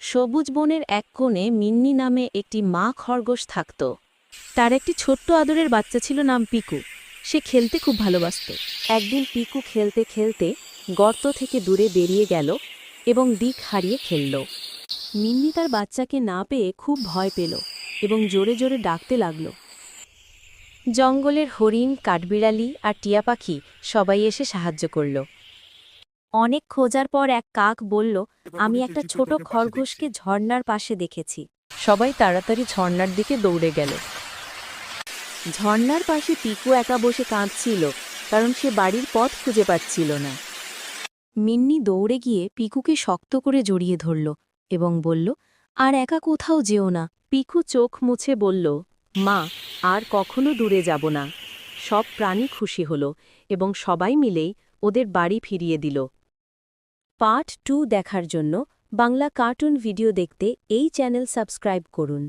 সবুজ বনের এক কোণে মিন্নি নামে একটি মা খরগোশ থাকত। তার একটি ছোট্ট আদরের বাচ্চা ছিল নাম পিকু। সে খেলতে খুব ভালোবাসত। একদিন পিকু খেলতে খেলতে গর্ত থেকে দূরে বেরিয়ে গেল এবং দিক হারিয়ে খেলল। মিন্নি তার বাচ্চাকে না পেয়ে খুব ভয় পেল এবং জোরে জোরে ডাকতে লাগল। জঙ্গলের হরিণ, কাঠবিড়ালি আর টিয়া পাখি সবাই এসে সাহায্য করল। অনেক খোঁজার পর এক কাক বলল আমি একটা ছোট খরগোশকে ঝর্ণার পাশে দেখেছি। সবাই তাড়াতাড়ি ঝর্ণার দিকে দৌড়ে গেল। ঝর্ণার পাশে পিকু একা বসে কাঁদছিল কারণ সে বাড়ির পথ খুঁজে পাচ্ছিল না। মিন্নি দৌড়ে গিয়ে পিকুকে শক্ত করে জড়িয়ে ধরল এবং বলল আর একা কোথাও যেও না। পিকু চোখ মুছে বলল মা আর কখনো দূরে যাব না। সব প্রাণী খুশি হল এবং সবাই মিলেই ওদের বাড়ি ফিরিয়ে দিল। পার্ট টু দেখার জন্য বাংলা কার্টুন ভিডিও দেখতে এই চ্যানেল সাবস্ক্রাইব করুন।